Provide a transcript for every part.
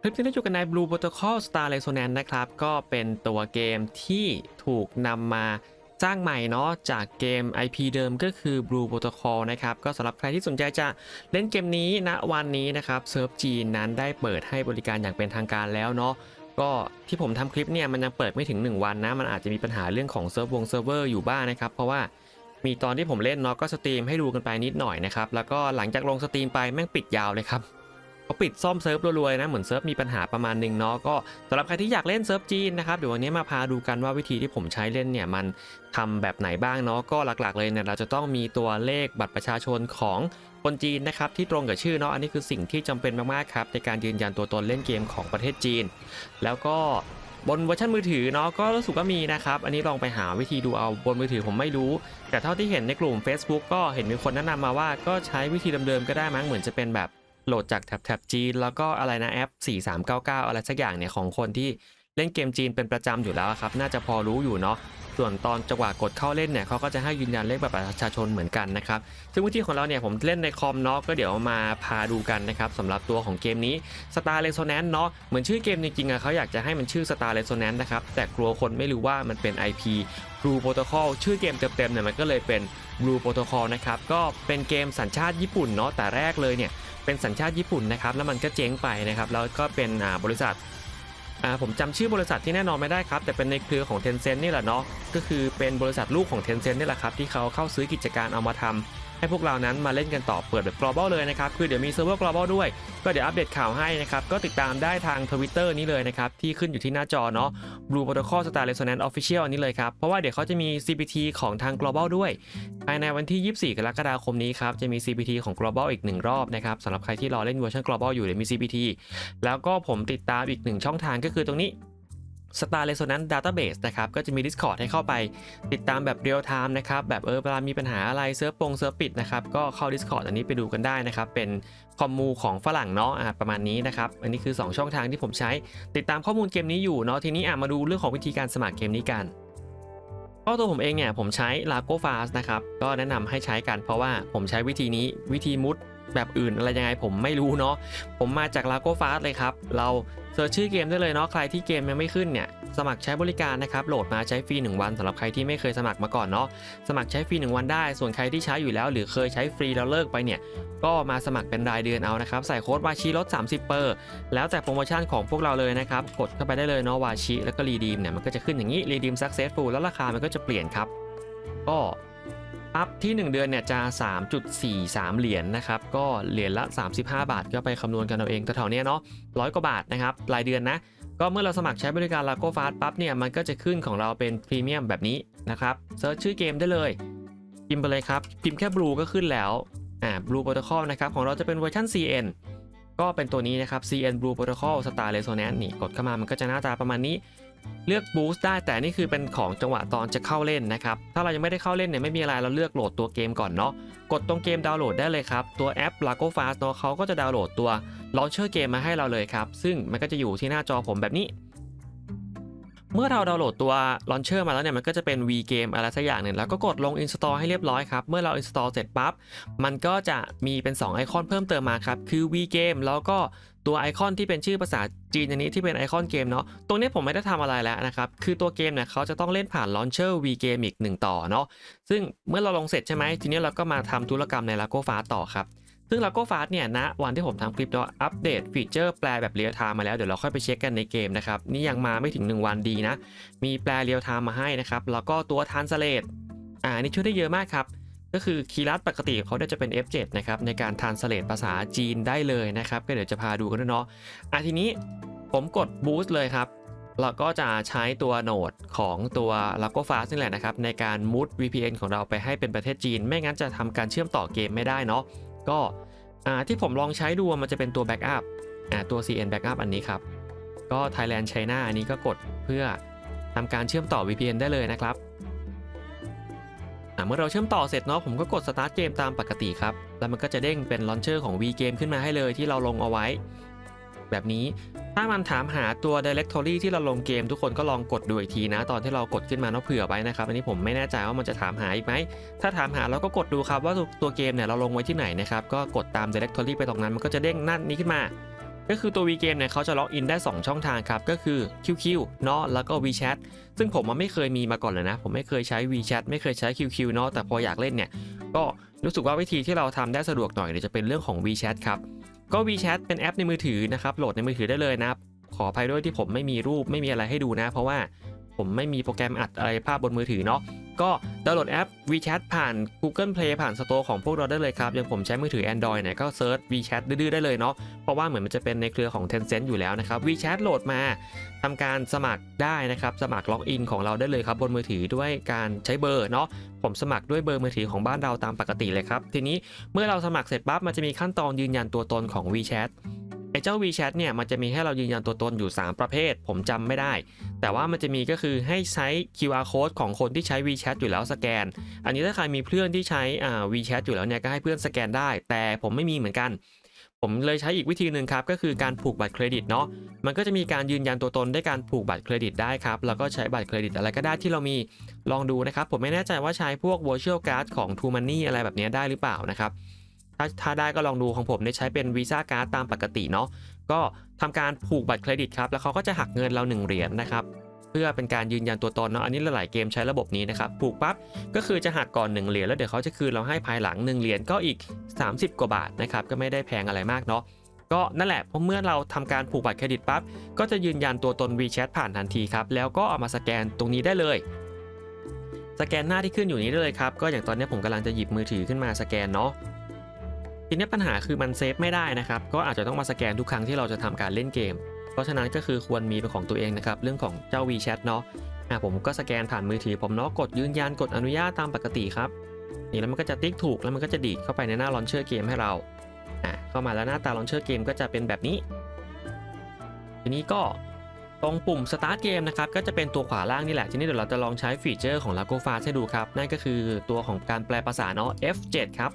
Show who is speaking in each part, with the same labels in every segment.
Speaker 1: คลิปที่ได้อยู่กันใน Blue Protocol Star Resonance นะครับ ก็เป็นตัวเกมที่ถูกนำมาสร้างใหม่เนาะจากเกม IP เดิมก็คือ Blue Protocol นะครับ ก็สำหรับใครที่สนใจจะเล่นเกมนี้ณวันนี้นะครับเซิร์ฟจีนนั้นได้เปิดให้บริการอย่างเป็นทางการแล้วเนาะก็ที่ผมทำคลิปเนี่ยมันยังเปิดไม่ถึง 1 วันนะ มันอาจจะมีปัญหาเรื่องของเซิร์ฟวงเซิร์ฟเวอร์อยู่บ้างนะครับ เพราะว่ามีตอนที่ผมเล่นเนาะก็สตรีมให้ดูกันไปนิดหน่อยนะครับแล้วก็หลังจากลงสตรีมไปแม่งปิดยาวเลยครับ เขาปิดซ่อมเซิร์ฟรัวๆนะ เหมือนเซิร์ฟมีปัญหาประมาณหนึ่งเนาะก็สำหรับใครที่อยากเล่นเซิร์ฟจีนนะครับเดี๋ยววันนี้มาพาดูกันว่าวิธีที่ผมใช้เล่นเนี่ยมันทำแบบไหนบ้างเนาะก็หลักๆเลยเนี่ยเราจะต้องมีตัวเลขบัตรประชาชนของคนจีนนะครับที่ตรงกับชื่อเนาะอันนี้คือสิ่งที่จำเป็นมากๆครับในการยืนยันตัวตนเล่นเกมของประเทศจีน แล้วก็บนเวอร์ชันมือถือเนาะก็รู้สึกว่ามีนะครับ อันนี้ลองไปหาวิธีดูเอาบนมือถือผมไม่รู้ แต่เท่าที่เห็นในกลุ่ม Facebook ก็เห็นมีคนแนะนำมาว่าก็ใช้วิธีเดิมๆก็ได้มั้งเหมือนจะเป็นแบบ โหลดจากแท็บแท็บจีน แล้วก็อะไรนะแอป 4399 อะไรสักอย่างเนี่ยของคนที่เล่นเกมจีนเป็นประจำอยู่แล้วครับ น่าจะพอรู้อยู่เนาะส่วนตอนจังหวะกดเข้าเล่นเนี่ยเขาก็จะให้ยืนยันเลขบัตรประชาชนเหมือนกันนะครับซึ่งวิธีของเราเนี่ยผมเล่นในคอมเนาะก็เดี๋ยวมาพาดูกันนะครับสำหรับตัวของเกมนี้ Star Resonance เนาะเหมือนชื่อเกมจริงๆอะเขาอยากจะให้มันชื่อ Star Resonance นะครับแต่กลัวคนไม่รู้ว่ามันเป็น IP Blue Protocol ชื่อเกมเต็มๆเนี่ยมันก็เลยเป็น Blue Protocol นะครับก็เป็นเกมสัญชาติญี่ปุ่นเนาะแต่แรกเลยเนี่ยเป็นสัญชาติญี่ปุ่นนะครับแล้วมันก็เจ๊งไปนะครับแล้วก็เป็นบริษัทผมจำชื่อบริษัทที่แน่นอนไม่ได้ครับ แต่เป็นในเครือของ Tencent นี่แหละเนาะก็คือเป็นบริษัทลูกของ Tencent นี่แหละครับที่เขาเข้าซื้อกิจการเอามาทำ ให้พวกเรานั้นมาเล่นกันต่อเปิดแบบ global เลยนะครับคือเดี๋ยวมีเซิร์ฟเวอร์ global ด้วย ก็เดี๋ยวอัปเดตข่าวให้นะครับก็ติดตามได้ทาง Twitter นี้เลยนะครับที่ขึ้นอยู่ที่หน้าจอเนาะ Blue Protocol Star Resonance Official อันนี้เลยครับเพราะว่าเดี๋ยวเขาจะมี CPT ของทาง global ด้วยภายในวันที่ 24 กรกฎาคมนี้ครับจะมี CPT ของ Global อีกหนึ่งรอบนะครับสำหรับใครที่รอเล่นเวอร์ชัน Global อยู่เดี๋ยวมี CPT แล้วก็ผมติดตามอีกหนึ่งช่องทางก็คือตรงนี้ Star Resonance Database นะครับก็จะมี Discord ให้เข้าไปติดตามแบบเรียลไทม์นะครับแบบเออเวลามีปัญหาอะไรเซิร์ฟปงเซิร์ฟปิดนะครับก็เข้า Discord อันนี้ไปดูกันได้นะครับเป็นคอมมูของฝรั่งเนาะอะประมาณนี้นะครับอันนี้คือ 2 ช่องทางที่ผมใช้ติดตามข้อมูลเกมนี้อยู่เนาะทีนี้อะมาดูเรื่องของวิธีการสมัครเกมนี้กันก็ตัวผมเองเนี่ยผมใช้ Lago Fast นะครับก็แนะนำให้ใช้กันเพราะว่าผมใช้วิธีนี้วิธีมุด แบบอื่นอะไรยังไงผมไม่รู้เนาะผมมาจาก Lago Fast เลยครับ เราเซิร์ชชื่อเกมได้เลยเนาะใครที่เกมยังไม่ขึ้นเนี่ยสมัครใช้บริการนะครับโหลดมาใช้ฟรี1วันสำหรับใครที่ไม่เคยสมัครมาก่อนเนาะสมัครใช้ฟรี1วันได้ ส่วนใครที่ใช้อยู่แล้ว หรือเคยใช้ฟรีแล้วเลิกไปเนี่ยก็มาสมัครเป็นรายเดือนเอานะครับใส่โค้ดวาชิลด 30เปอร์แล้วแต่โปรโมชั่นของพวกเราเลยนะครับกดเข้าไปได้เลยเนาะวาชิแล้วก็รีดีมเนี่ยมันก็จะขึ้นอย่างนี้รีดีมสักเซสฟูลแล้วราคามันก็จะเปลี่ยนครับก็ อัพที่ 1 เดือนเนี่ยจะ 3.43 เหรียญนะครับ ก็เหรียญละ 35 บาท ก็ไปคำนวณกันเอาเองแถวๆเนี้ยเนาะร้อยกว่าบาทนะครับรายเดือนนะ ก็เมื่อเราสมัครใช้บริการ l a g o f a s t ปั๊บเนี่ยมันก็จะขึ้นของเราเป็นพรีเมียมแบบนี้นะครับเซิร์ชชื่อเกมได้เลย พิมพ์ไปเลยครับ พิมพ์แค่ Blue ก็ขึ้นแล้วอ่า Blue Protocol นะครับของเราจะเป็นเวอร์ชัน CN ก็เป็นตัวนี้นะครับ CN Blue Protocol Star Resonance นี่กดเข้ามามันก็จะหน้าตาประมาณนี้ เลือก Boost ได้แต่นี่คือเป็นของจังหวะตอนจะเข้าเล่นนะครับ ถ้าเรายังไม่ได้เข้าเล่นเนี่ยไม่มีอะไรเราเลือกโหลดตัวเกมก่อนเนาะกดตรงเกมดาวน์โหลดได้เลยครับ ตัวแอป Lago Fast เนาะเขาก็จะดาวน์โหลดตัว Launcher เกมมาให้เราเลยครับ ซึ่งมันก็จะอยู่ที่หน้าจอผมแบบนี้ เมื่อเราดาวน์โหลดตัว Launcher มาแล้วเนี่ยมันก็จะเป็น V Game อะไรสักอย่างหนึ่งแล้วก็กดลง Install ให้เรียบร้อยครับ เมื่อเรา Install เสร็จปั๊บมันก็จะมีเป็น 2 ไอคอนเพิ่มเติมมาครับคือ V Game แล้วก็ ตัวไอคอนที่เป็นชื่อภาษาจีนอันนี้ที่เป็นไอคอนเกมเนาะ ตรงนี้ผมไม่ได้ทำอะไรแล้วนะครับ คือตัวเกมเนี่ยเขาจะต้องเล่นผ่าน Launcher V Game อีก1ต่อเนาะ ซึ่งเมื่อเราลงเสร็จใช่ไหม ทีนี้เราก็มาทำธุรกรรมใน Lago Fast ต่อครับ ซึ่ง Lago Fast เนี่ยณวันที่ผมทำคลิปเนาะ อัปเดตฟีเจอร์แปลแบบเรียลไทม์มาแล้ว เดี๋ยวเราค่อยไปเช็คกันในเกมนะครับ นี่ยังมาไม่ถึง 1 วันดีนะ มีแปลเรียลไทม์มาให้นะครับ แล้วก็ตัว Translate อ่านนี่ช่วยได้เยอะมากครับ ก็คือคีย์ลัดปกติเขาเนี่ยจะเป็น F7 นะครับในการ translate ภาษาจีนได้เลยนะครับก็เดี๋ยวจะพาดูกันด้วยเนาะอะทีนี้ผมกด boost เลยครับเราก็จะใช้ตัวโหนดของตัว l a g o Fast นี่แหละนะครับ ในการ move VPN ของเราไปให้เป็นประเทศจีน ไม่งั้นจะทำการเชื่อมต่อเกมไม่ได้เนาะก็อ่าที่ผมลองใช้ดูมันจะเป็นตัว backup อ่าตัว CN backup อันนี้ครับ ก็ Thailand China อันนี้ก็กดเพื่อทำการเชื่อมต่อ VPN ได้เลยนะครับ เมื่อเราเชื่อมต่อเสร็จเนาะผมก็กด start เกมตามปกติครับ แล้วมันก็จะเด้งเป็นลอนเชอร์ของ V Game ขึ้นมาให้เลยที่เราลงเอาไว้ แบบนี้ถ้ามันถามหาตัว directory ที่เราลงเกมทุกคนก็ลองกดดูอีกทีนะ ตอนที่เรากดขึ้นมาเนาะเผื่อไว้นะครับ อันนี้ผมไม่แน่ใจว่ามันจะถามหาอีกไหม ถ้าถามหาเราก็กดดูครับว่าตัวตัวเกมเนี่ยเราลงไว้ที่ไหนนะครับก็กดตาม directory ไปตรงนั้นมันก็จะเด้งหน้านี้ขึ้นมา ก็คือตัว VGame เนี่ยเขาจะล็อกอินได้ 2 ช่องทางครับ ก็คือ QQ เนาะแล้วก็ WeChat ซึ่งผมมันไม่เคยมีมาก่อนเลยนะ ผมไม่เคยใช้ WeChat ไม่เคยใช้ QQ เนาะแต่พออยากเล่นเนี่ยก็รู้สึกว่าวิธีที่เราทำได้สะดวกหน่อยเนี่ยจะเป็นเรื่องของ WeChat ครับก็ WeChat เป็นแอปในมือถือนะครับโหลดในมือถือได้เลยนะขออภัยด้วยที่ผมไม่มีรูปไม่มีอะไรให้ดูนะ เพราะว่า ผมไม่มีโปรแกรมอัดอะไรภาพบนมือถือเนาะก็ดาวน์โหลดแอป WeChat ผ่าน Google Play ผ่าน Store ของพวกเราได้เลยครับ อย่างผมใช้มือถือ Android เนี่ยก็เซิร์ช WeChat ดื้อๆได้เลยเนาะ เพราะว่าเหมือนมันจะเป็นในเครือของ Tencent อยู่แล้วนะครับ WeChat โหลดมาทำการสมัครได้นะครับ สมัครล็อกอินของเราได้เลยครับ บนมือถือด้วยการใช้เบอร์เนาะ ผมสมัครด้วยเบอร์มือถือของบ้านเราตามปกติเลยครับ ทีนี้เมื่อเราสมัครเสร็จปั๊บมันจะมีขั้นตอนยืนยันตัวตนของ WeChat ไอ้เจ้า WeChat เนี่ยมันจะมีให้เรายืนยันตัวตนอยู่ 3 ประเภท ผมจำไม่ได้ แต่ว่ามันจะมีก็คือให้ใช้ QR code ของคนที่ใช้ WeChat อยู่แล้วสแกน อันนี้ถ้าใครมีเพื่อนที่ใช้อ่า WeChat อยู่แล้วเนี่ยก็ให้เพื่อนสแกนได้ แต่ผมไม่มีเหมือนกัน ผมเลยใช้อีกวิธีหนึ่งครับ ก็คือการผูกบัตรเครดิตเนาะมันก็จะมีการยืนยันตัวตนด้วยการผูกบัตรเครดิตได้ครับแล้วก็ใช้บัตรเครดิตอะไรก็ได้ที่เรามีลองดูนะครับผมไม่แน่ใจว่าใช้พวก virtual card ของ True Money อะไรแบบนี้ได้หรือเปล่านะครับ ถ้าถ้าได้ก็ลองดูของผมเนี่ยใช้เป็น Visa Card ตามปกติเนาะก็ทำการผูกบัตรเครดิตครับ แล้วเขาก็จะหักเงินเรา 1 เหรียญนะครับ เพื่อเป็นการยืนยันตัวตนเนาะอันนี้หลายๆเกมใช้ระบบนี้นะครับ ผูกปั๊บก็คือจะหักก่อน 1 เหรียญแล้วเดี๋ยวเขาจะคืนเราให้ภายหลัง 1 เหรียญก็อีก 30 กว่าบาทนะครับก็ไม่ได้แพงอะไรมากเนาะก็นั่นแหละเพราะเมื่อเราทำการผูกบัตรเครดิตปั๊บก็จะยืนยันตัวตน WeChat ผ่านทันทีครับแล้วก็เอามาสแกนตรงนี้ได้เลย สแกนหน้าที่ขึ้นอยู่นี้ได้เลยครับก็อย่างตอนนี้ผมกำลังจะหยิบมือถือขึ้นมาสแกนเนาะ ทีนี้ปัญหาคือมันเซฟไม่ได้นะครับ ก็อาจจะต้องมาสแกนทุกครั้งที่เราจะทำการเล่นเกม เพราะฉะนั้นก็คือควรมีเป็นของตัวเองนะครับ เรื่องของเจ้า WeChat เนาะอะผมก็สแกนผ่านมือถือผมเนาะกดยืนยันกดอนุญาตตามปกติครับนี่แล้วมันก็จะติ๊กถูกแล้วมันก็จะดีดเข้าไปในหน้าลอนเชอร์เกมให้เราอะเข้ามาแล้วหน้าตาลอนเชอร์เกมก็จะเป็นแบบนี้ ทีนี้ก็ตรงปุ่ม start game นะครับก็จะเป็นตัวขวาล่างนี่แหละ ทีนี้เดี๋ยวเราจะลองใช้ฟีเจอร์ของ Lago Fast ให้ดูครับ นั่นก็คือตัวของการแปลภาษาเนาะ F7 ครับ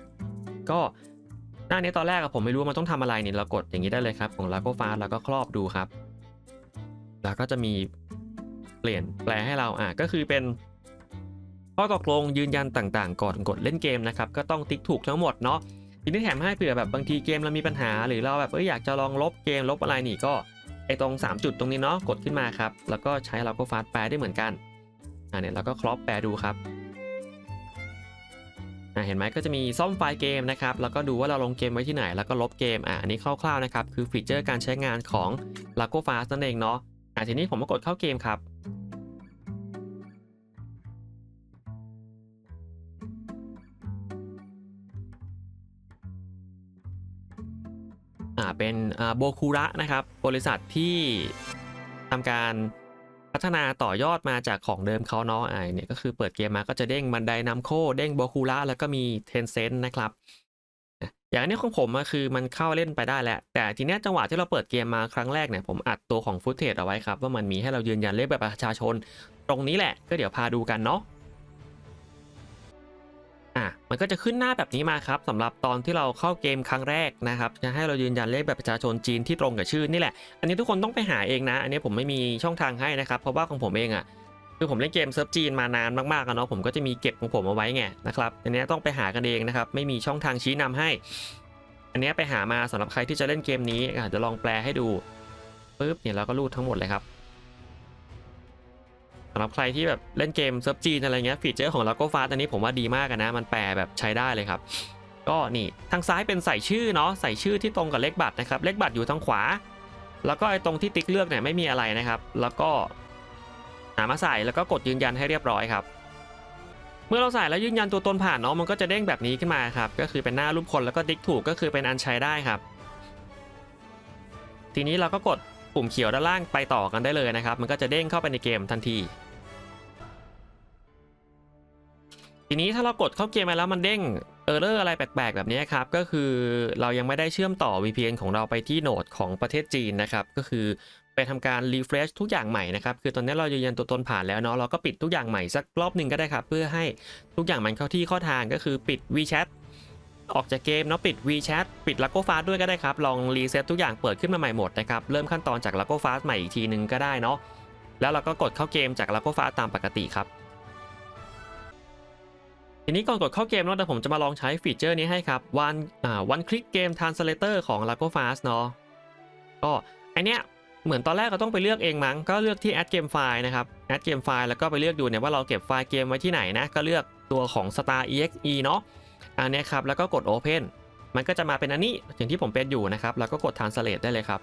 Speaker 1: ก็ หน้านี้ตอนแรกอะผมไม่รู้มันต้องทำอะไรเนี่ยเรากดอย่างนี้ได้เลยครับ ของ Lago Fast แล้วก็ครอบดูครับ แล้วก็จะมีเปลี่ยนแปลให้เราอะก็คือเป็นข้อตกลงยืนยันต่างๆ ก่อนกดเล่นเกมนะครับ ก็ต้องติ๊กถูกทั้งหมดเนาะทีนี้แถมให้เผื่อแบบบางทีเกมเรามีปัญหา หรือเราแบบเอ้ยอยากจะลองลบเกมลบอะไรนี่ก็ไอตรง 3 จุดตรงนี้เนาะกดขึ้นมาครับ แล้วก็ใช้เราก็ฟาสแปลได้เหมือนกันอ่าเนี่ยเราก็ครอปแปลดูครับ เห็นไหมก็จะมีซ่อมไฟล์เกมนะครับแล้วก็ดูว่าเราลงเกมไว้ที่ไหน แล้วก็ลบเกมอ่าอันนี้คร่าวๆนะครับคือฟีเจอร์การใช้งานของ l a g o Fast นั่นเองเนาะอ่าทีนี้ผมก็กดเข้าเกมครับอ่าเป็นอ่าโบคูระนะครับบริษัทที่ทำการ พัฒนาต่อยอดมาจากของเดิมเขาเนาะอ่าเนี่ยก็คือเปิดเกมมาก็จะเด้งบันไดนำโคเด้งโบคูระแล้วก็มีเทนเซ็นนะครับ อย่างนี้ของผมก็คือมันเข้าเล่นไปได้แล้ว แต่ทีนี้จังหวะที่เราเปิดเกมมาครั้งแรกเนี่ยผมอัดตัวของฟุตเทจเอาไว้ครับ ว่ามันมีให้เรายืนยันเลขแบบประชาชน ตรงนี้แหละก็เดี๋ยวพาดูกันเนาะ อะมันก็จะขึ้นหน้าแบบนี้มาครับสำหรับตอนที่เราเข้าเกมครั้งแรกนะครับจะให้เรายืนยันเลขแบบประชาชนจีนที่ตรงกับชื่อนี่แหละ อันนี้ทุกคนต้องไปหาเองนะ อันนี้ผมไม่มีช่องทางให้นะครับ เพราะว่าของผมเองอะคือผมเล่นเกมเซิร์ฟจีนมานานมากๆอะเนาะผมก็จะมีเก็บของผมเอาไว้ไงนะครับอันนี้ต้องไปหากันเองนะครับไม่มีช่องทางชี้นำให้ อันนี้ไปหามาสำหรับใครที่จะเล่นเกมนี้อาจจะลองแปลให้ดูปุ๊บเนี่ยเราก็รูดทั้งหมดเลยครับ สำหรับใครที่แบบเล่นเกมเซิร์ฟจีนอะไรเงี้ยฟีเจอร์ของล a โกฟาสอันนี้ผมว่าดีมากนะ มันแปลแบบใช้ได้เลยครับ ก็นี่ทางซ้ายเป็นใส่ชื่อเนาะใส่ชื่อที่ตรงกับเลขบัตรนะครับเลขบัตรอยู่ทางขวา แล้วก็ไอ้ตรงที่ติ๊กเลือกเนี่ยไม่มีอะไรนะครับ แล้วก็หามาใส่แล้วก็กดยืนยันให้เรียบร้อยครับเมื่อเราใส่แล้วยืนยันตัวตนผ่านเนาะมันก็จะเด้งแบบนี้ขึ้นมาครับก็คือเป็นหน้ารูปคนแล้วก็ติ๊กถูกก็คือเป็นอันใช้ได้ครับ ทีนี้เราก็กด ปุ่มเขียวด้านล่างไปต่อกันได้เลยนะครับ มันก็จะเด้งเข้าไปในเกมทันที ทีนี้ถ้าเรากดเข้าเกมมาแล้วมันเด้งเออร์เรอร์อะไรแปลกๆ แบบนี้ครับ ก็คือเรายังไม่ได้เชื่อมต่อ VPN ของเราไปที่โหนดของประเทศจีนนะครับ ก็คือไปทำการ refresh ทุกอย่างใหม่นะครับ คือตอนนี้เรายืนยันตัวตนผ่านแล้วเนาะเราก็ปิดทุกอย่างใหม่สักรอบหนึ่งก็ได้ครับ เพื่อให้ทุกอย่างมันเข้าที่เข้าทางก็คือปิด WeChat ออกจากเกมเนาะปิด WeChat ปิด l a g o Fast ด้วยก็ได้ครับ ลองรีเซ็ตทุกอย่างเปิดขึ้นมาใหม่หมดนะครับ เริ่มขั้นตอนจาก l a g o Fast ใหม่อีกทีนึงก็ได้เนาะแล้วเราก็กดเข้าเกมจาก l a g o Fast ตามปกติครับ ทีนี้ก่อนกดเข้าเกมเนาะแต่ผมจะมาลองใช้ฟีเจอร์นี้ให้ครับ one อ่า one click game translator ของ l a g o Fast เนาะก็ไอเนี้ยเหมือนตอนแรกก็ต้องไปเลือกเองมั้ง ก็เลือกที่ add game file นะครับ add game file แล้วก็ไปเลือกดูเนี่ยว่าเราเก็บไฟล์เกมไว้ที่ไหนนะ ก็เลือกตัวของ star exe เนาะ อันนี้ครับแล้วก็กด open มันก็จะมาเป็นอันนี้อย่างที่ผมเป็นอยู่นะครับแล้วก็กด translate ได้เลยครับ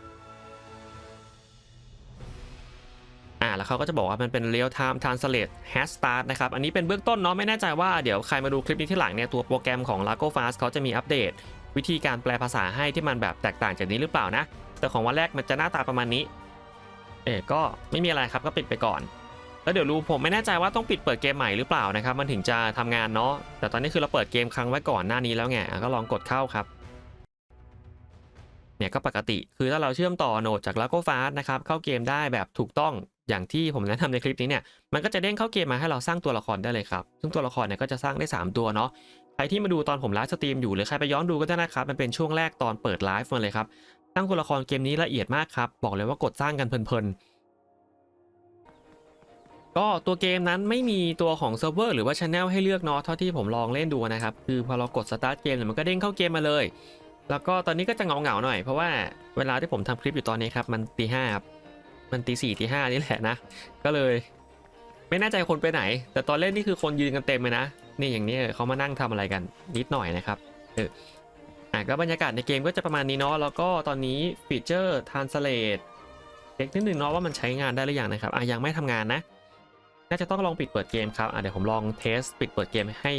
Speaker 1: อ่าแล้วเขาก็จะบอกว่ามันเป็น real time translate has start นะครับอันนี้เป็นเบื้องต้นเนาะไม่แน่ใจว่าเดี๋ยวใครมาดูคลิปนี้ที่หลังเนี่ยตัวโปรแกรมของ Lago Fast เขาจะมีอัปเดต วิธีการแปลภาษาให้ที่มันแบบแตกต่างจากนี้หรือเปล่านะ แต่ของวันแรกมันจะหน้าตาประมาณนี้ เอ๋ก็ไม่มีอะไรครับก็ปิดไปก่อน แล้วเดี๋ยวรู้ผมไม่แน่ใจว่าต้องปิดเปิดเกมใหม่หรือเปล่านะครับ มันถึงจะทำงานเนาะแต่ตอนนี้คือเราเปิดเกมครั้งไว้ก่อนหน้านี้แล้วไงก็ลองกดเข้าครับเนี่ยก็ปกติคือถ้าเราเชื่อมต่อโนดจาก Lago Fast นะครับเข้าเกมได้แบบถูกต้องอย่างที่ผมแนะนำในคลิปนี้เนี่ยมันก็จะเด้งเข้าเกมมาให้เราสร้างตัวละครได้เลยครับซึ่งตัวละครเนี่ยก็จะสร้างได้ 3 ตัวเนาะใครที่มาดูตอนผมไลฟ์สตรีมอยู่หรือใครไปย้อนดูก็ได้นะครับมันเป็นช่วงแรกตอนเปิดไลฟ์มาเลยครับสร้างตัวละครเกมนี้ละเอียดมากครับบอกเลยว่ากดสร้างกันเพลินๆ ก็ตัวเกมนั้นไม่มีตัวของเซิร์ฟเวอร์หรือว่าช anel ให้เลือกเนาะเท่าที่ผมลองเล่นดูนะครับ คือพอเรากด start เกมเนี่ยมันก็เด้งเข้าเกมมาเลย แล้วก็ตอนนี้ก็จะเงาๆหน่อยเพราะว่าเวลาที่ผมทำคลิปอยู่ตอนนี้ครับ มันตีห้าครับมันตีสี่ตีห้านี่แหละนะ ก็เลย ไม่แน่ใจคนไปไหน แต่ตอนเล่นนี่คือคนยืนกันเต็มเลยนะนี่อย่างนี้เขามานั่งทำอะไรกันนิดหน่อยนะครับเอออะก็บรรยากาศในเกมก็จะประมาณนี้เนาะแล้วก็ตอนนี้ฟีเจอร์ translate เช็คนิดหนึ่งเนาะว่ามันใช้งานได้หรือยังนะครับอะยังไม่ทำงานนะ น่าจะต้องลองปิดเปิดเกมครับเดี๋ยวผมลองเทสปิดเปิดเกมให้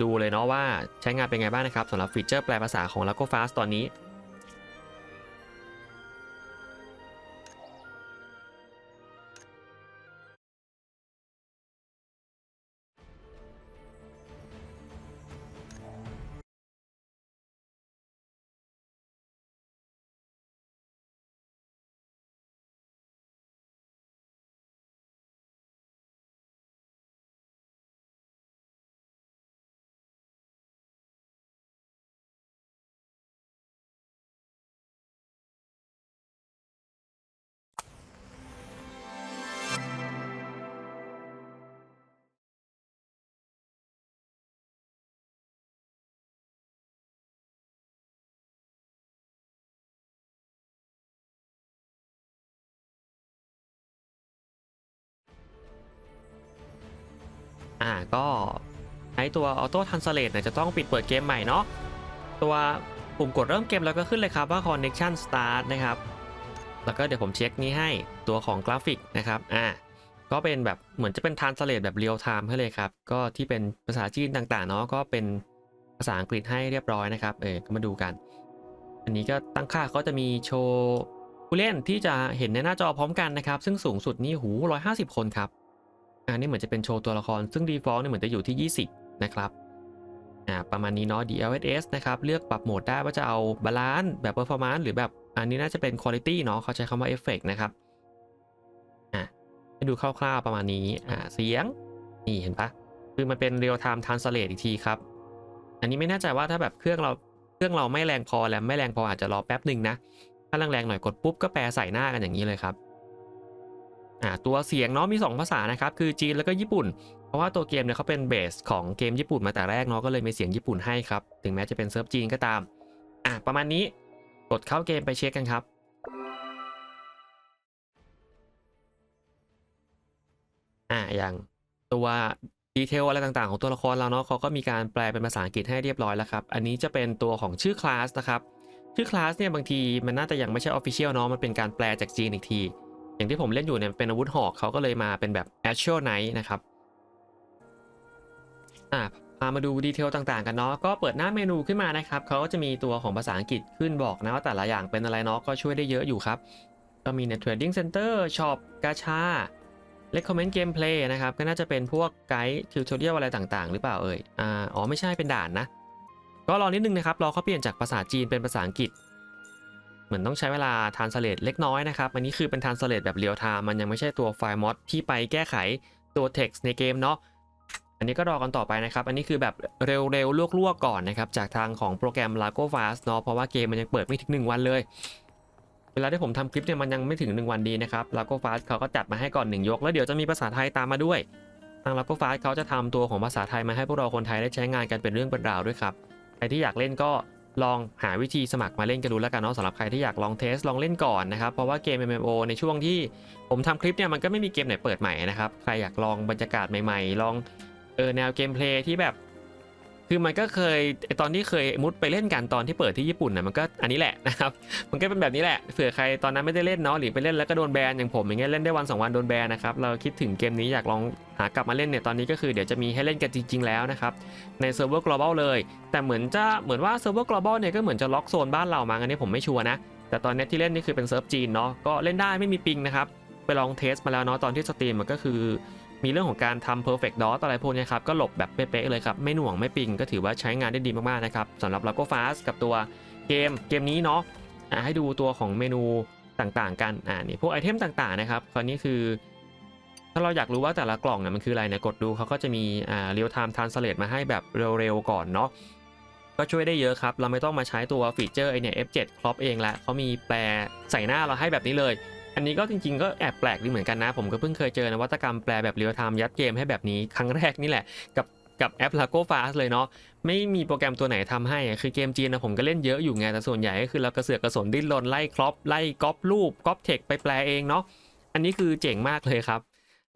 Speaker 1: ดูเลยเนาะว่าใช้งานเป็นไงบ้างนะครับสำหรับฟีเจอร์แปลภาษาของ Lago Fast ตอนนี้ อ่าก็ใช้ตัว Auto Translate เนี่ยจะต้องปิดเปิดเกมใหม่เนาะตัวปุ่มกดเริ่มเกมแล้วก็ขึ้นเลยครับว่า Connection Start นะครับ แล้วก็เดี๋ยวผมเช็คนี้ให้ตัวของกราฟิกนะครับอ่าก็เป็นแบบเหมือนจะเป็น Translate แบบ Real Time ให้เลยครับ ก็ที่เป็นภาษาจีนต่างๆเนาะก็เป็นภาษาอังกฤษให้เรียบร้อยนะครับเออก็มาดูกัน อันนี้ก็ตั้งค่าเขาจะมีโชว์ผู้เล่นที่จะเห็นในหน้าจอพร้อมกันนะครับ ซึ่งสูงสุดนี่หู150 คนครับ อันนี้เหมือนจะเป็นโชว์ตัวละคร ซึ่ง default เนี่ยเหมือนจะอยู่ที่ 20 นะครับอ่าประมาณนี้เนาะ DLSS นะครับ เลือกปรับโหมดได้ว่าจะเอาบาลานซ์แบบ performance หรือแบบอันนี้น่าจะเป็น quality เนาะเขาใช้คำว่า effect นะครับอ่าให้ดูคร่าวๆประมาณนี้อ่าเสียง นี่เห็นปะคือมันเป็น real time translate อีกทีครับ อันนี้ไม่แน่ใจว่าถ้าแบบเครื่องเราเครื่องเราไม่แรงพอแรมไม่แรงพออาจจะรอแป๊บหนึ่งนะถ้าแรงๆหน่อยกดปุ๊บก็แปลใส่หน้ากันอย่างนี้เลยครับ อ่าตัวเสียงเนาะมี 2 ภาษานะครับคือจีนแล้วก็ญี่ปุ่น เพราะว่าตัวเกมเนี่ยเขาเป็นเบสของเกมญี่ปุ่นมาแต่แรกเนาะก็เลยมีเสียงญี่ปุ่นให้ครับ ถึงแม้จะเป็นเซิร์ฟจีนก็ตามอะประมาณนี้กดเข้าเกมไปเช็คกันครับอ่าอย่างตัวดีเทลอะไรต่างๆ ของตัวละครเราเนาะเขาก็มีการแปลเป็นภาษาอังกฤษให้เรียบร้อยแล้วครับ อันนี้จะเป็นตัวของชื่อคลาสนะครับ ชื่อคลาสเนี่ยบางทีมันน่าจะยังไม่ใช่ออฟฟิเชียลเนาะมันเป็นการแปลจากจีนอีกที อย่างที่ผมเล่นอยู่เนี่ยเป็นอาวุธหอกเขาก็เลยมาเป็นแบบ Actual Knight นะครับอ่าพามาดูดีเทลต่างๆกันเนาะก็เปิดหน้าเมนูขึ้นมานะครับเขาก็จะมีตัวของภาษาอังกฤษขึ้นบอกนะว่าแต่ละอย่างเป็นอะไรเนาะก็ช่วยได้เยอะอยู่ครับก็มีใน Trading Center Shop กาชา Recommend Gameplay นะครับก็น่าจะเป็นพวกไกด์ทิวทอเรียลอะไรต่างๆ หรือเปล่าเอ่ยอ่าอ๋อไม่ใช่เป็นด่านนะ ก็รอนิดนึงนะครับรอเขาเปลี่ยนจากภาษาจีนเป็นภาษาอังกฤษ เหมือนต้องใช้เวลาทานสเลตเล็กน้อยนะครับอันนี้คือเป็นทานสเลตแบบเรียลไทม์มันยังไม่ใช่ตัวไฟล์มอดที่ไปแก้ไขตัว text ในเกมเนาะอันนี้ก็รอกันต่อไปนะครับ อันนี้คือแบบเร็วๆ ลวกๆ ก่อนนะครับ จากทางของโปรแกรม Lago Fast เนาะ เพราะว่าเกมมันยังเปิดไม่ถึง 1 วันเลย เวลาที่ผมทำคลิปเนี่ยมันยังไม่ถึง 1 วันดีนะครับ Lago Fast เขาก็จัดมาให้ก่อน 1 ยก แล้วเดี๋ยวจะมีภาษาไทยตามมาด้วย ทาง Lago Fast เขาจะทำตัวของภาษาไทยมาให้พวกเราคนไทยได้ใช้งานกันเป็นเรื่องเป็นราวด้วยครับ ใครที่อยากเล่นก็ ลองหาวิธีสมัครมาเล่นกันดูแล้วกันเนาะสำหรับใครที่อยากลองเทสลองเล่นก่อนนะครับ เพราะว่าเกม MMO ในช่วงที่ผมทำคลิปเนี่ยมันก็ไม่มีเกมไหนเปิดใหม่นะครับ ใครอยากลองบรรยากาศใหม่ๆ ลองเออแนวเกมเพลย์ที่แบบ คือมันก็เคยไอตอนที่เคยมุดไปเล่นกันตอนที่เปิดที่ญี่ปุ่นนะมันก็อันนี้แหละนะครับมันก็เป็นแบบนี้แหละเผื่อใครตอนนั้นไม่ได้เล่นเนาะหรือไปเล่นแล้วก็โดนแบนอย่างผมอย่างเงี้ยเล่นได้วันสองวันโดนแบนนะครับเราคิดถึงเกมนี้อยากลองหากลับมาเล่นเนี่ยตอนนี้ก็คือเดี๋ยวจะมีให้เล่นกันจริง ๆ แล้วนะครับในเซิร์ฟเวอร์ global เลย แต่เหมือนจะเหมือนว่าเซิร์ฟเวอร์ global เนี่ยก็เหมือนจะล็อกโซนบ้านเรามาอันนี้ผมไม่ชัวร์นะแต่ตอนนี้ที่เล่นนี่คือเป็นเซิร์ฟจีนเนาะก็เล่นได้ไม่มีปิงนะครับไปลองเทสมาแล้วเนาะตอนที่สตรีมมันก็คือ มีเรื่องของการทำ perfect dot อะไรพวกนี้ครับ ก็หลบแบบเป๊ะๆเลยครับ ไม่หน่วงไม่ปิงก็ถือว่าใช้งานได้ดีมากๆนะครับสำหรับ l a g o Fast กับตัวเกมเกมนี้เนาะะให้ดูตัวของเมนูต่างๆ กันอ่านี่พวกไอเทมต่างๆนะครับคราวนี้คือ ถ้าเราอยากรู้ว่าแต่ละกล่องเนี่ยมันคืออะไรเนี่ยกดดูเขาก็จะมีอ่า real time translate มาให้แบบเร็วๆก่อนเนาะก็ช่วยได้เยอะครับ เราไม่ต้องมาใช้ตัวฟีเจอร์ไอเนี่ย F7 ครอปเองละเขามีแปลใส่หน้าเราให้แบบนี้เลย อันนี้ก็จริงๆ ก็แอบแปลกดีเหมือนกันนะ ผมก็เพิ่งเคยเจอนวัตกรรมแปลแบบเรียลไทม์ยัดเกมให้แบบนี้ครั้งแรกนี่แหละกับกับแอป l a g o Fast เลยเนาะไม่มีโปรแกรมตัวไหนทำให้ คือเกมจีนนะผมก็เล่นเยอะอยู่ไงแต่ส่วนใหญ่ก็คือเรากระเสือกกระสนดิ้นรนไล่ครอปไล่ก๊อปรูปก๊อปเทคไปแปลเองเนาะอันนี้คือเจ๋งมากเลยครับ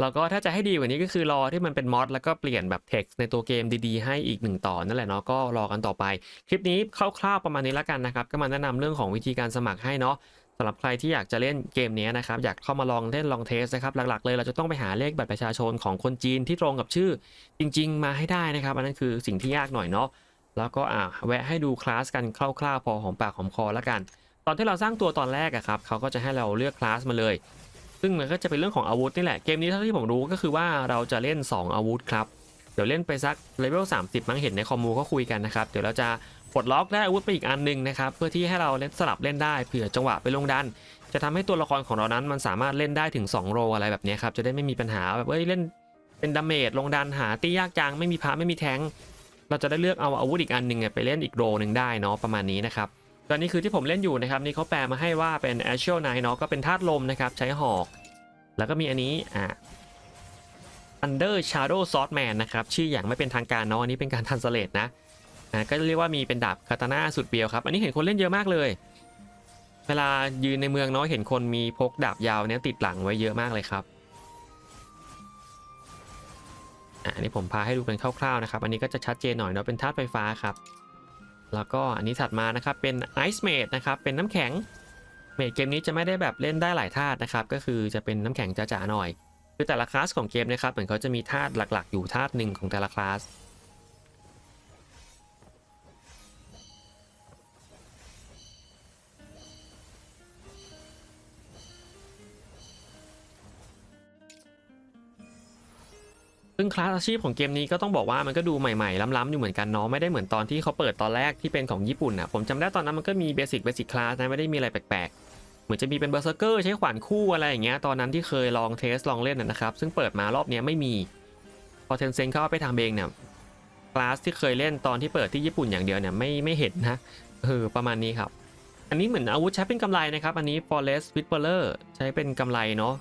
Speaker 1: แล้วก็ถ้าจะให้ดีกว่านี้ก็คือรอที่มันเป็นมอดแล้วก็เปลี่ยนแบบเท็กซ์ในตัวเกมดีๆ ให้อีกหนึ่งต่อนั่นแหละเนาะก็รอกันต่อไป คลิปนี้คร่าวๆประมาณนี้แล้วกันนะครับก็มาแนะนำเรื่องของวิธีการสมัครให้เนาะ สำหรับใครที่อยากจะเล่นเกมนี้นะครับอยากเข้ามาลองเล่นลองเทสนะครับหลักๆเลยเราจะต้องไปหาเลขบัตรประชาชนของคนจีนที่ตรงกับชื่อจริง ๆ มาให้ได้นะครับ อันนั้นคือสิ่งที่ยากหน่อยเนาะแล้วก็อะแวะให้ดูคลาสกันคร่าวๆพอหอมปากหอมคอแล้วกัน ตอนที่เราสร้างตัวตอนแรกอะครับเขาก็จะให้เราเลือกคลาสมาเลย ซึ่งมันก็จะเป็นเรื่องของอาวุธนี่แหละเกมนี้เท่าที่ผมรู้ก็คือว่าเราจะเล่น 2 อาวุธครับ เดี๋ยวเล่นไปสักเลเวล30 มั้งเห็นในคอมมูก็คุยกันนะครับ เดี๋ยวเราจะปลดล็อกได้อาวุธไปอีกอันหนึงนะครับ เพื่อที่ให้เราเล่นสลับเล่นได้เผื่อจังหวะไปลงดัน จะทำให้ตัวละครของเรานั้นมันสามารถเล่นได้ถึง 2 โรอะไรแบบนี้ครับจะได้ไม่มีปัญหาแบบเอ้ยเล่นเป็นดาเมจลงดันหาตียากจังไม่มีพาไม่มีแทงเราจะได้เลือกเอาอาวุธอีกอันหนึ่งไปเล่นอีกโรหนึ่งได้เนาะประมาณนี้นะครับตอนนี้คือที่ผมเล่นอยู่นะครับนี่เขาแปลมาให้ว่าเป็น a s h i a l Knight เนาะก็เป็นธาตุลมนะครับใช้หอก แล้วก็มีอันนี้อ่า Under Shadow Swordman นะครับ ชื่ออย่างไม่เป็นทางการเนาะอันนี้เป็นการทันสเลตนะอ่าก็เรียกว่ามีเป็นดาบคาตาน่าสุดเบียวครับ อันนี้เห็นคนเล่นเยอะมากเลย เวลายืนในเมืองเนาะเห็นคนมีพกดาบยาวเนี้ยติดหลังไว้เยอะมากเลยครับอันนี้ผมพาให้ดูเป็นคร่าวๆนะครับ อันนี้ก็จะชัดเจนหน่อยเนาะเป็นธาตุไฟฟ้าครับ แล้วก็อันนี้ถัดมานะครับเป็น Ice Mage นะครับเป็นน้ำแข็งเมจเกมนี้จะไม่ได้แบบเล่นได้หลายธาตุนะครับ ก็คือจะเป็นน้ำแข็งจ๋าๆหน่อย คือแต่ละคลาสของเกมนะครับเหมือนเขาจะมีธาตุหลัก ๆ อยู่ธาตุหนึ่งของแต่ละคลาสซึ่งคลาสอาชีพของเกมนี้ก็ต้องบอกว่ามันก็ดูใหม่ๆ ล้ำๆอยู่เหมือนกันเนาะไม่ได้เหมือนตอนที่เขาเปิดตอนแรกที่เป็นของญี่ปุ่นอะผมจำได้ตอนนั้นมันก็มีเบสิกเบสิกคลาสนะไม่ได้มีอะไรแปลกๆ เหมือนจะมีเป็นเบอร์เซอร์เกอร์ใช้ขวานคู่อะไรอย่างเงี้ยตอนนั้นที่เคยลองเทสลองเล่นนะนะครับซึ่งเปิดมารอบนี้ไม่มีพอเทนเซ็งเข้าไปทำเองเนี่ยคลาสที่เคยเล่นตอนที่เปิดที่ญี่ปุ่นอย่างเดียวเนี่ยไม่ไม่เห็นนะเออประมาณนี้ครับ อันนี้เหมือนอาวุธใช้เป็นกำไรนะครับอันนี้ Forest Whisperer ใช้เป็นกำไรเนาะ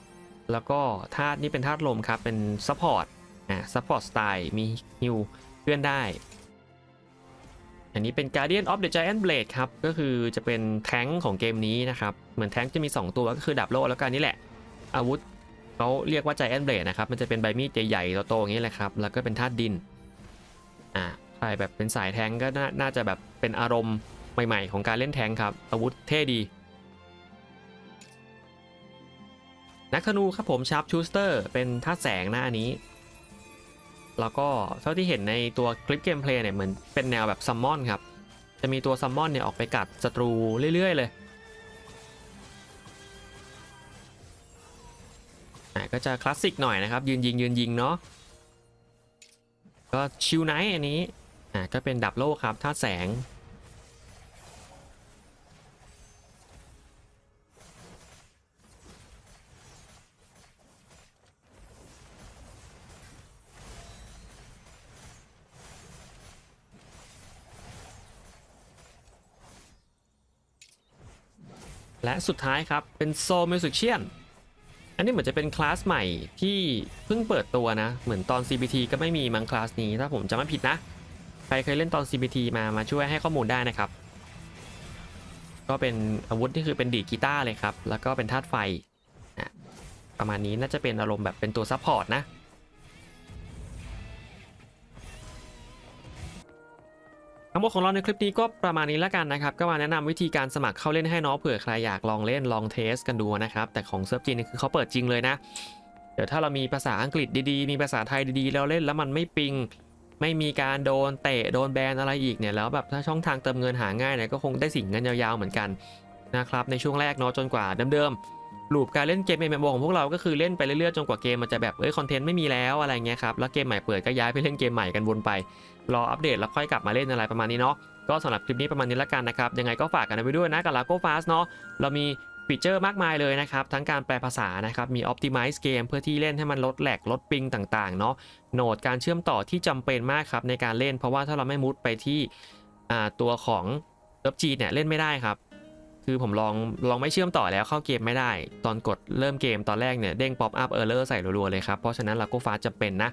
Speaker 1: แล้วก็ธาตุนี่เป็นธาตุลมครับเป็นซัพพอร์ตอ่าซัพพอร์ตสไตล์มีฮิวเพื่อนได้ อันนี้เป็น Guardian of the Giant Blade ครับ ก็คือจะเป็นแท้งของเกมนี้นะครับ เหมือนแท้งจะมี 2 ตัวก็คือดาบโล่แล้วก็อันนี่แหละ อาวุธเขาเรียกว่า Giant Blade นะครับ มันจะเป็นใบมีดใหญ่ๆโตๆอย่างนี้แหละครับ แล้วก็เป็นธาตุดิน อ่าใครแบบเป็นสายแท้งก็น่าน่าจะแบบเป็นอารมณ์ใหม่ๆ ของการเล่นแท้งครับ อาวุธเท่ดี นักธนูครับผมชาร์ปชูสเตอร์เป็นธาตุแสงหนะอันนี้ แล้วก็เท่าที่เห็นในตัวคลิปเกมเพลย์เนี่ยเหมือนเป็นแนวแบบซัมมอนครับ จะมีตัวซัมมอนเนี่ยออกไปกัดศัตรูเรื่อย ๆ เลยก็จะคลาสสิกหน่อยนะครับ ยืนยิงยืนยิงเนาะก็ชิวไนท์อันนี้อ่าก็เป็นดับโลครับท่าแสง และสุดท้ายครับเป็นโซมิวสิ c เชียนอันนี้เหมือนจะเป็นคลาสใหม่ที่เพิ่งเปิดตัวนะ เหมือนตอน CBT ก็ไม่มีมังคลาสนี้ถ้าผมจำไม่ผิดนะ ใครเคยเล่นตอน CBT มามาช่วยให้ข้อมูลได้นะครับ ก็เป็นอาวุธที่คือเป็นดีกีตาร์เลยครับ แล้วก็เป็นธาตุไฟ ประมาณนี้น่าจะเป็นอารมณ์แบบเป็นตัวซัพพอร์ตนะ งหมดของเราในคลิปนี้ก็ประมาณนี้แล้วกันนะครับ ก็มาแนะนำวิธีการสมัครเข้าเล่นให้น้องเผื่อใครอยากลองเล่นลองเทสกันดูนะครับ แต่ของเซิร์ฟจีนนี่คือเขาเปิดจริงเลยนะ เดี๋ยวถ้าเรามีภาษาอังกฤษดีๆ มีภาษาไทยดีๆ แล้วเล่นแล้วมันไม่ปิง ไม่มีการโดนเตะโดนแบนอะไรอีกเนี่ยแล้วแบบถ้าช่องทางเติมเงินหาง่ายเนี่ยก็คงได้สิ่งเงินยาวๆเหมือนกันนะครับในช่วงแรกเนาะจนกว่าเดิมๆ ลูปการเล่นเกมเอ็มโของพวกเราก็คือเล่นไปเรื่อยๆจนกว่าเกมมันจะแบบเอ้ยคอนเทนต์ไม่มีแล้วอะไรเงี้ยครับแล้วเกมใหม่เปิดก็ย้ายไปเล่นเกมใหม่กันวนไป รออัปเดตแล้วค่อยกลับมาเล่นอะไรประมาณนี้เนาะก็สำหรับคลิปนี้ประมาณนี้ละกันนะครับยังไงก็ฝากกันไว้ด้วยนะกับ Lago Fast เนาะเรามีฟีเจอร์มากมายเลยนะครับ ทั้งการแปลภาษานะครับ มี Optimize เกมเพื่อที่เล่นให้มันลดแหลกลดปิงต่างๆ เนาะโหนดการเชื่อมต่อที่จำเป็นมากครับในการเล่น เพราะว่าถ้าเราไม่มุดไปที่ตัวของเ u ิ g เนี่ยเล่นไม่ได้ครับ คือผมลองลองไม่เชื่อมต่อแล้วเข้าเกมไม่ได้ ตอนกดเริ่มเกมตอนแรกเนี่ยเด้ง pop up error ใส่รัวๆเลยครับ เพราะฉะนั้นเราก็ฟ้าจะเป็นนะ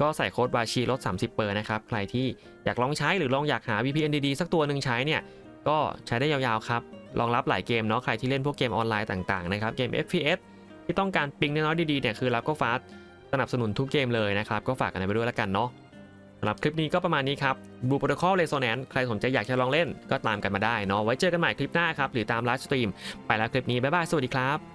Speaker 1: ก็ใส่โค้ดบาชีลด 30เปอร์นะครับ ใครที่อยากลองใช้หรือลองอยากหา VPN ดีๆสักตัวหนึ่งใช้เนี่ย ก็ใช้ได้ยาวๆครับรองรับหลายเกมเนาะใครที่เล่นพวกเกมออนไลน์ต่างๆนะครับเกม FPS ที่ต้องการปิงน้อยๆดีๆเนี่ยคือเราก็ฟ้าสนับสนุนทุกเกมเลยนะครับก็ฝากกันไปด้วยแล้วกันเนาะ สำหรับคลิปนี้ก็ประมาณนี้ครับบูโปรโตคอลเลโซแนนใครสนใจอยากจะลองเล่นก็ตามกันมาได้เนาะไว้เจอกันใหม่คลิปหน้าครับหรือตามไลฟ์สตรีมไปแล้วคลิปนี้บ๊ายบายสวัสดีครับ